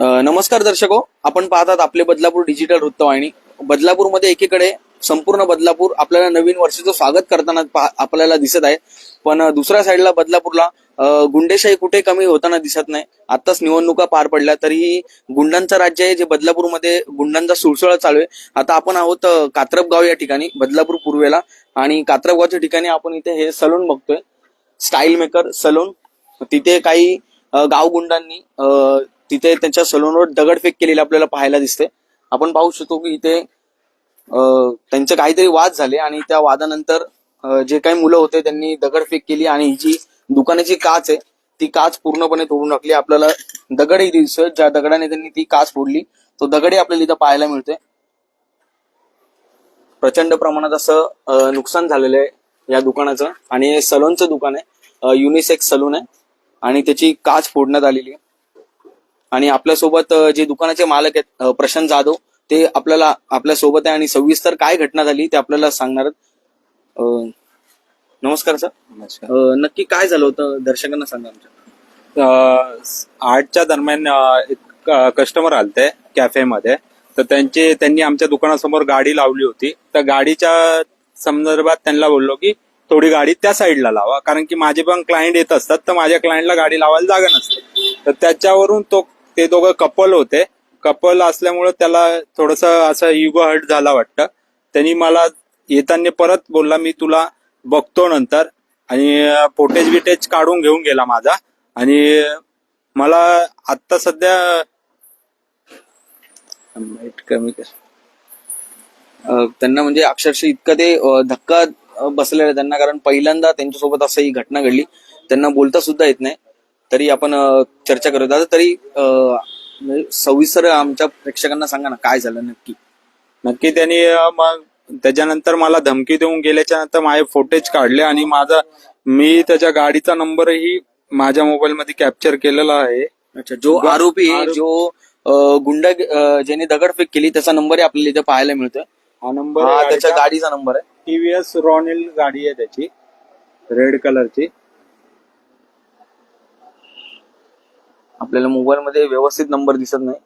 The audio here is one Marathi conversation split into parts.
नमस्कार दर्शको. आपण पाहतात आपले बदलापूर डिजिटल वृत्तवाहिनी. बदलापूरमध्ये एकीकडे संपूर्ण बदलापूर आपल्याला नवीन वर्षाचं स्वागत करताना आपल्याला दिसत आहे. पण दुसऱ्या साईडला बदलापूरला गुंडेशाही कुठे कमी होताना दिसत नाही. आताच निवडणुका पार पडल्या तरीही गुंडांचं राज्य आहे जे बदलापूरमध्ये गुंडांचा सुळसुळा चालू आहे. आता आपण आहोत कात्रपगाव या ठिकाणी बदलापूर पूर्वेला. आणि कात्रपगावच्या ठिकाणी आपण इथे हे सलून बघतोय. Style maker salon. तिथे काही गाव गावगुंडांनी तिथे त्यांच्या सलूनवर दगडफेक केलेली आपल्याला पाहायला दिसते. आपण पाहू शकतो की इथे अ, त्यांचे काहीतरी वाद झाले आणि त्या वादानंतर जे काही मुलं होते त्यांनी दगडफेक केली आणि ही जी दुकानाची काच आहे ती काच पूर्णपणे तोडून टाकली. आपल्याला दगडही दिसतोय. ज्या दगडाने त्यांनी ती काच फोडली तो दगडही आपल्याला इथं पाहायला मिळतोय. प्रचंड प्रमाणात असं नुकसान झालेलं आहे या दुकानाचं. आणि हे सलूनचं दुकान आहे. युनिसेक्स सलून आहे. आणि त्याची काच फोडण्यात आलेली आहे. आणि आपल्यासोबत जे दुकानाचे मालक आहेत प्रशांत जाधव ते आपल्याला आपल्यासोबत आहे आणि सविस्तर काय घटना झाली ते आपल्याला सांगणार नमस्कार सर. नक्की काय झालं होतं? दर्शकांना सांगा आमच्या. आठच्या दरम्यान एक कस्टमर आलते कॅफेमध्ये तर त्यांची त्यांनी आमच्या दुकानासमोर गाडी लावली होती. त्या गाडीच्या संदर्भात त्यांना बोललो की थोडी गाडी त्या साईडला लावा. कारण की माझे पण क्लायंट येत असतात तर माझ्या क्लायंटला गाडी लावायला जागा नसते. तर त्याच्यावरून तो ते दोघं कपल होते. कपल असल्यामुळे त्याला थोडस असं युगो हर्ट झाला वाटतं. त्यांनी मला येताना परत बोलला मी तुला बघतो नंतर. आणि फोटेज बिटेज काढून घेऊन गेला माझा. आणि मला आत्ता सध्या कमी कर. त्यांना म्हणजे अक्षरशः इतकं ते धक्का बसलेला त्यांना कारण पहिल्यांदा त्यांच्यासोबत असं ही घटना घडली. त्यांना बोलता सुद्धा येत नाही. तरी आपण चर्चा करत आहोत. तरी म्हणजे सविस्तर आमच्या प्रेक्षकांना सांगा ना काय झालं नक्की? नक्की त्यांनी मग त्याच्यानंतर मला धमकी देऊन गेल्याच्यानंतर माझे फोटेज काढले आणि माझा मी त्याच्या गाडीचा नंबरही माझ्या मोबाईल मध्ये कॅप्चर केलेला आहे. अच्छा जो आरोपी आहे जो गुंड ज्याने दगडफेक केली त्याचा नंबर आपल्याला इथे पाहायला मिळतोय. हा नंबर हा त्याच्या गाडीचा. नंबर आहे. टीव्हीएस रॉनेल गाडी आहे त्याची रेड कलरची आपल्याला मोबाईल मध्ये व्यवस्थित नंबर दिसत नाही.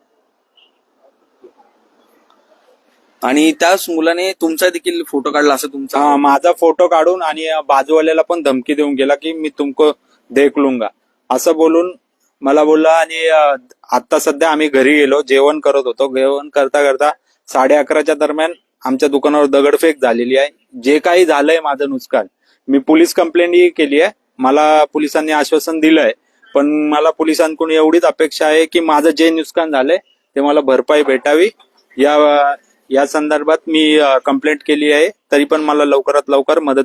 आणि त्याच मुलाने तुमचा देखील फोटो काढला असं तुमचा? हा माझा फोटो काढून आणि बाजूवाल्याला पण धमकी देऊन गेला की मी तुमको देख लूंगा असं बोलून मला बोलला आणि अं, आता सध्या आम्ही घरी गेलो जेवण करत होतो. जेवण करता करता साडे अकराच्या दरम्यान आमच्या दुकानावर दगडफेक झालेली आहे. जे काही झालंय माझं नुकसान. मी पोलीस कंप्लेंट केली आहे. मला पोलिसांनी आश्वासन दिलंय. पण मला पोलिसांकडून एवढीच अपेक्षा आहे की माझं जे नुकसान झालंय ते मला भरपाई भेटावी. या या संदर्भात मी कंप्लेंट केली आहे तरी पण मला लवकरात लवकर मदत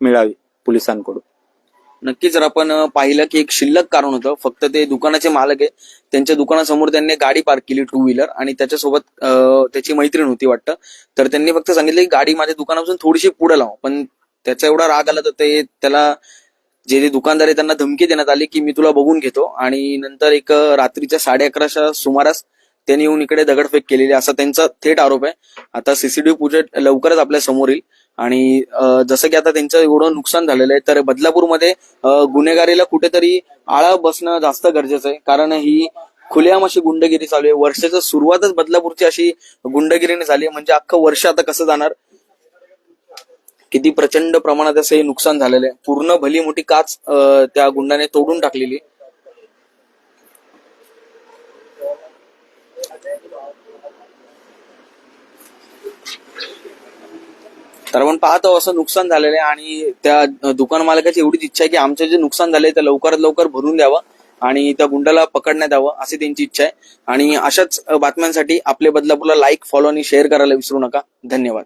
मिळावी पोलिसांकडून. नक्कीच जर आपण पाहिलं की एक शिल्लक कारण होतं फक्त ते दुकानाचे मालक आहे त्यांच्या दुकानासमोर त्यांनी गाडी पार्क केली टू व्हीलर आणि त्याच्यासोबत त्याची मैत्रीण होती वाटतं तर त्यांनी फक्त सांगितलं की गाडी माझ्या दुकानापासून थोडीशी पुढे लाव पण त्याचा एवढा राग आला तर ते त्याला जे जे दुकानदार आहे त्यांना धमकी देण्यात आली की मी तुला बघून घेतो. आणि नंतर एक रात्रीच्या साडे अकराच्या सुमारास त्यांनी येऊन इकडे दगडफेक केलेली असा त्यांचा थेट आरोप आहे. आता सीसीटीव्ही फुटेज लवकरच आपल्यासमोर येईल. आणि जसं की आता त्यांचं एवढं नुकसान झालेलं आहे तर बदलापूरमध्ये गुन्हेगारीला कुठेतरी आळा बसणं जास्त गरजेचं आहे. कारण ही खुलेआम अशी गुंडगिरी चालू आहे. वर्षाच्या सुरुवातच बदलापूरची अशी गुंडगिरीने झाली म्हणजे अख्खं वर्ष आता कसं जाणार? किती प्रचंड प्रमाणात असं हे नुकसान झालेलं आहे. पूर्ण भली मोठी काच त्या गुंडाने तोडून टाकलेली. तर आपण पाहतो असं नुकसान झालेलं आहे आणि त्या दुकान मालकाची एवढीच इच्छा आहे की आमचं जे नुकसान झालंय ते लवकरात लवकर भरून द्यावं आणि त्या गुंडाला पकडण्यात यावं अशी त्यांची इच्छा आहे. आणि अशाच बातम्यांसाठी आपले बदलापूरला लाईक फॉलो आणि शेअर करायला विसरू नका. धन्यवाद.